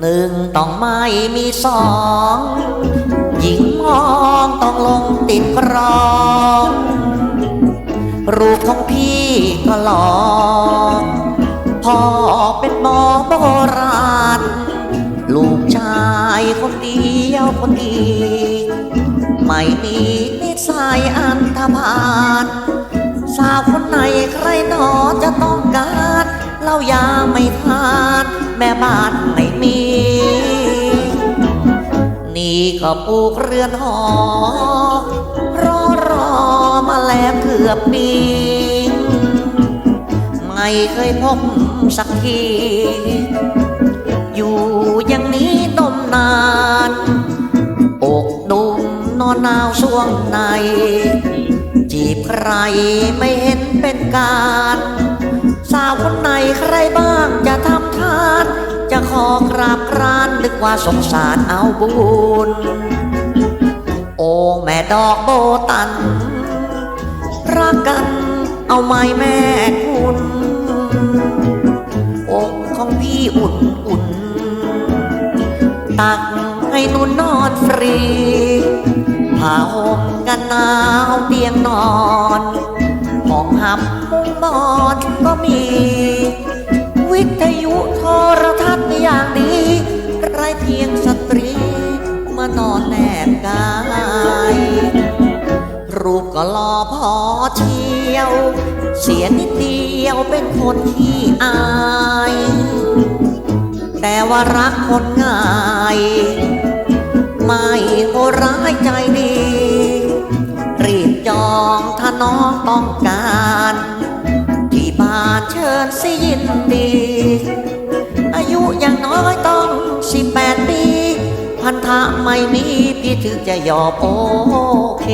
หนึ่งต้องไม่มีสองหญิงมองต้องลงติดกรองรูปของพี่ก็หลอกพ่อเป็นหมอโบราณ ลูกชายคนเดียวคนดีไม่มีนิสัยอันธพาลสาวคนไหนใครหนอจะต้องการเล่ายาไม่ทาน แม่บ้านไม่มี ก็ปลูกเรือนหอ รอรอมาแล้วเกือบปี ไม่เคยพบสักที อยู่อย่างนี้นมนานอกดุมนอนหนาวช่วงใน จีบใครไม่เห็นเป็นการ สาวคนไหนใครบ้างจะทำทาน จะขอกราบกรา ว่าสงสารเอาบุญ โอ้แม่ดอกโบตัน รักกันเอาไหมแม่คุณอกของพี่อุ่นอุ่น ตักให้นุนนอนฟรีผ้าห่มกันหนาวเตียงนอนห้องหับมุ้งนอนก็มี นอนแนบกาย รูปก็หล่อพอเชียว เสียนิดเดียวเป็นคนที่อาย แต่ว่ารักคนง่าย ไม่โหร้ายใจดี รีบจองถ้าน้องต้องการที่บ้านเชิญสิยินดี อายุอย่างน้อยต้องสิบแปดปี พันธะไม่มีพี่ถึงจะยอมโอเค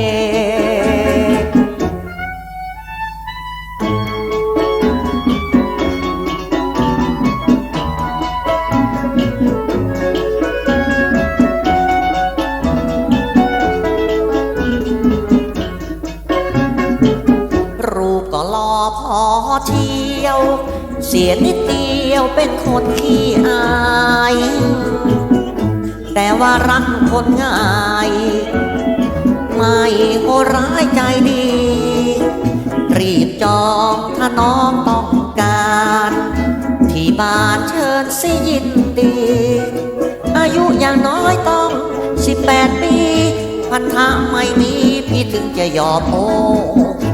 รูปก็ล่อพอเที่ยว เสียนิดเดียวเป็นคนขี้อาย แต่ว่ารักคนง่าย ไม่โหร้ายใจดี รีบจองถ้าน้องต้องการ ที่บ้านเชิญสิยินดี อายุอย่างน้อยต้องสิบแปดปี พันธะไม่มีพี่ถึงจะยอมโอเค